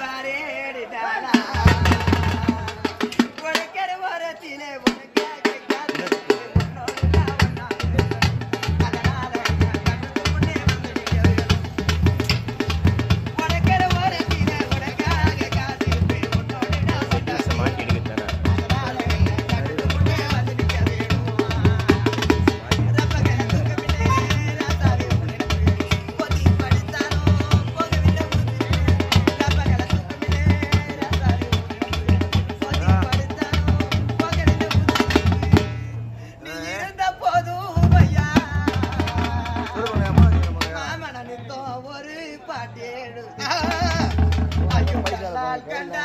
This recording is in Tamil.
வரேடிதானா ஒரு கருவரத்திலே ஒரு ஒரு பாட்டேடு. ஐயோ கண்டா